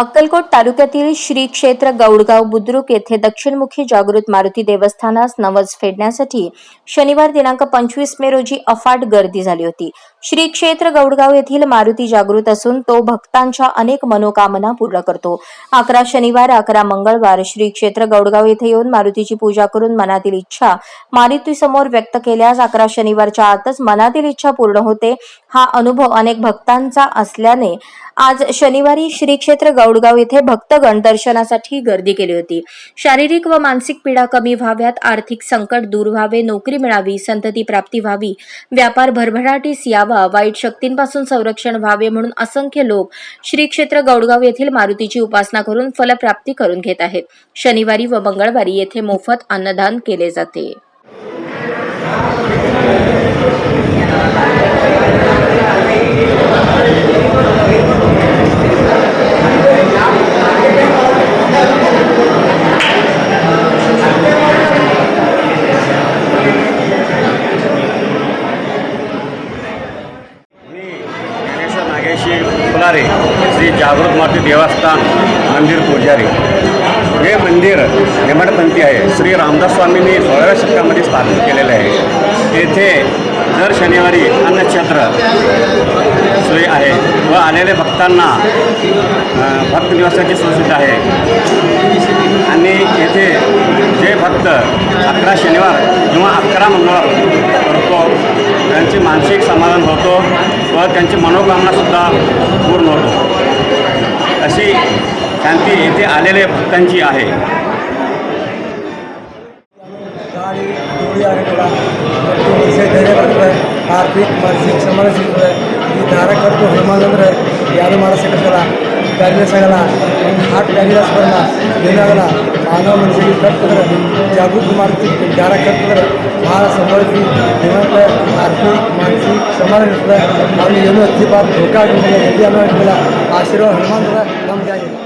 अक्कलकोट तालुक्यातील श्री क्षेत्र गौडगाव बुद्रुक येथे दक्षिणमुखी जागृत मारुती देवस्थानास नवस फेडण्यासाठी शनिवार दिनांक पंचवीस मे रोजी अफाट गर्दी झाली होती. श्री क्षेत्र गौडगाव येथील मारुती जागृत असून तो भक्तांच्या अनेक मनोकामना पूर्ण करतो. अकरा शनिवार अकरा मंगळवार श्री क्षेत्र गौडगाव येथे येऊन मारुतीची पूजा करून मनातील इच्छा मारुतीसमोर व्यक्त केल्यास अकरा शनिवारच्या आतच मनातील इच्छा पूर्ण होते. हा अनुभव अनेक भक्तांचा असल्याने आज शनिवारी श्री क्षेत्र गौड गौडगाव येथे भक्तगण दर्शनासाठी गर्दी केली होती. शारीरिक व मानसिक पीडा कमी व्हाव्यात आर्थिक संकट दूर व्हावे नोकरी मिळावी संतती प्राप्ती व्हावी व्यापार भरभराटीस यावा वाईट शक्तींपासून संरक्षण व्हावे म्हणून असंख्य लोक श्री क्षेत्र गौडगाव येथील मारुतीची उपासना करून फलप्राप्ती करून घेत आहेत. शनिवारी व मंगळवारी येथे मोफत अन्नदान केले जाते मी श्री फुलारे श्री जागृत माती देवस्थान मंदिर पुजारी. हे मंदिर हेमडपंथी आहे. श्री रामदास स्वामींनी सोळाव्या शतकामध्ये स्थापित केलेलं आहे. येथे दर शनिवारी अन्नक्षेत्र सोय आहे व आलेल्या भक्तांना भक्त निवासाची सोय आहे. आणि येथे जे भक्त अकरा शनिवार किंवा अकरा मंगळवार त्यांचे मानसिक समाधान होतो व त्यांची मनोकामनासुद्धा पूर्ण होतो. अशी शांती येथे आलेले भक्तांची आहे. आर्थिक मानसिक समाधान धारा करतो हनुमान आहे. यानं मला सकट करा. ಬ್ಯಾರಿನಸ್ ಆಗಲ್ಲ ಒಂದು ಹಾರ್ಟ್ ಬ್ಯಾರಿನಸ್ ಬರಲ್ಲ. ಏನಾಗಲ್ಲ, ಮಾನವ ಮನಸ್ಸಿಗೆ ಕಟ್ಟಿದ್ರೆ ಜಾಗೃತಿ ಮಾಡ್ತೀವಿ ಜಾರ ಕಟ್ಟಿದ್ರೆ ಭಾಳ ಸಂಬಳಕ್ಕೆ ನಿಮ್ಮಂತ ಆರ್ಥಿಕ ಮಾನಸಿಕ ಸಮಾಧಾನ ಇರ್ತದೆ. ಅವ್ರಿಗೆ ಏನೂ ಅತಿ ಬಾತ್ ಧೋಕಾಗಿಲ್ಲ ಎಲ್ಲಿ ಅನ್ನೋ ಇರ್ತಲ್ಲ ಆಶೀರ್ವಾದ ಹನುಮಂತರ ನಮ್ಗೆ ಆಗಿಲ್ಲ